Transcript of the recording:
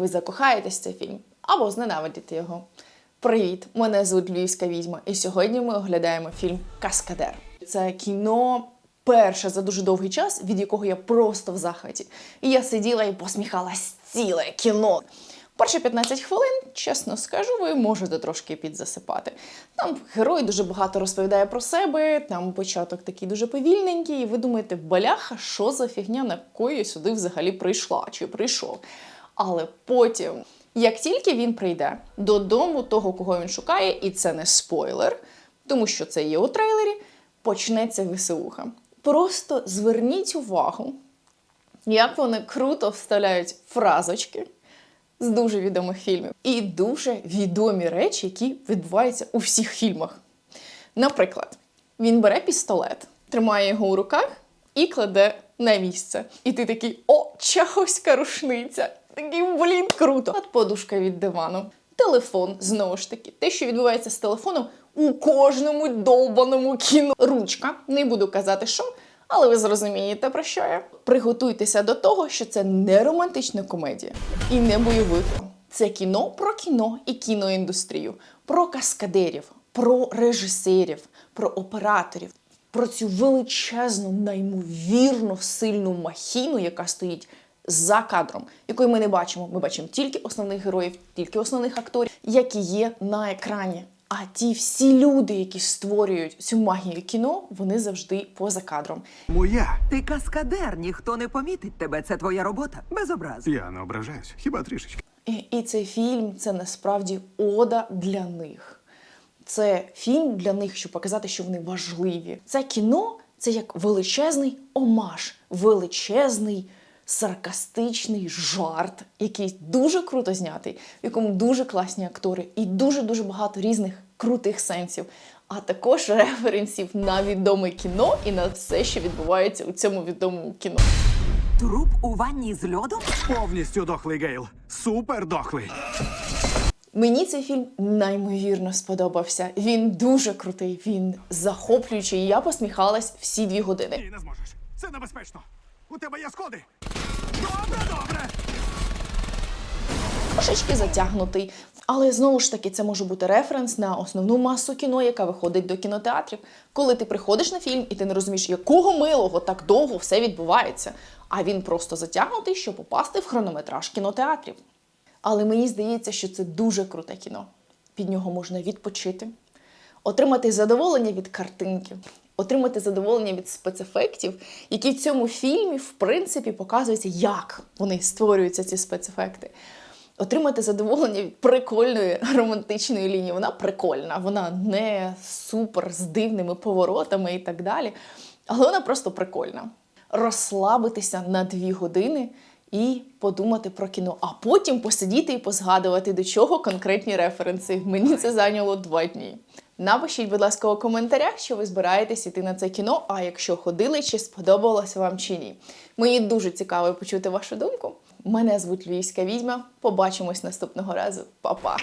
ви закохаєтесь в цей фільм або зненавидите його. Привіт! Мене звуть Львівська відьма, і сьогодні ми оглядаємо фільм Каскадер. Це кіно перше за дуже довгий час, від якого я просто в захваті. І я сиділа і посміхалась ціле кіно. Перші 15 хвилин, чесно скажу, ви можете трошки підзасипати. Там герой дуже багато розповідає про себе, там початок такий дуже повільненький, і ви думаєте, баляха, що за фігня, на кою я сюди взагалі прийшла чи прийшов. Але потім, як тільки він прийде додому того, кого він шукає, і це не спойлер, тому що це є у трейлері, почнеться веселуха. Просто зверніть увагу, як вони круто вставляють фразочки з дуже відомих фільмів і дуже відомі речі, які відбуваються у всіх фільмах. Наприклад, він бере пістолет, тримає його у руках і кладе на місце. І ти такий о, чагоська рушниця. Такий, блін, круто. От подушка від дивану. Телефон, знову ж таки, те, що відбувається з телефоном у кожному довбаному кіно. Ручка, не буду казати, що, але ви зрозумієте, про що я. Приготуйтеся до того, що це не романтична комедія і не бойовик. Це кіно про кіно і кіноіндустрію, про каскадерів, про режисерів, про операторів, про цю величезну, неймовірно сильну махіну, яка стоїть за кадром, якої ми не бачимо. Ми бачимо тільки основних героїв, тільки основних акторів, які є на екрані. А ті всі люди, які створюють цю магію кіно, вони завжди поза кадром. Моя. Ти каскадер, ніхто не помітить тебе. Це твоя робота. Без образ. Я не ображаюсь, хіба трішечки. І, і цей фільм це насправді ода для них. Це фільм для них, щоб показати, що вони важливі. Це кіно це як величезний омаж, величезний саркастичний жарт, який дуже круто знятий, в якому дуже класні актори і дуже дуже багато різних крутих сенсів. А також референсів на відоме кіно і на все, що відбувається у цьому відомому кіно. Труп у ванні з льодом? Повністю дохлий Гейл. Супер дохлий. Мені цей фільм неймовірно сподобався. Він дуже крутий, він захоплюючий. і Я посміхалась всі дві години. Ні, не зможеш. Це небезпечно. У тебе є сходи. Добре, добре. Трошечки затягнутий. Але знову ж таки, це може бути референс на основну масу кіно, яка виходить до кінотеатрів. Коли ти приходиш на фільм і ти не розумієш, якого милого так довго все відбувається. А він просто затягнутий, щоб попасти в хронометраж кінотеатрів. Але мені здається, що це дуже круте кіно. Під нього можна відпочити, отримати задоволення від картинки, отримати задоволення від спецефектів, які в цьому фільмі, в принципі, показуються, як вони створюються, ці спецефекти. Отримати задоволення від прикольної романтичної лінії. Вона прикольна, вона не супер з дивними поворотами і так далі. Але вона просто прикольна. Розслабитися на дві години і подумати про кіно, а потім посидіти і позгадувати, до чого конкретні референси. Мені це зайняло два дні. Напишіть, будь ласка, у коментарях, що ви збираєтесь іти на це кіно, а якщо ходили, чи сподобалося вам чи ні. Мені дуже цікаво почути вашу думку. Мене звуть Львівська відьма. Побачимось наступного разу. Па-па!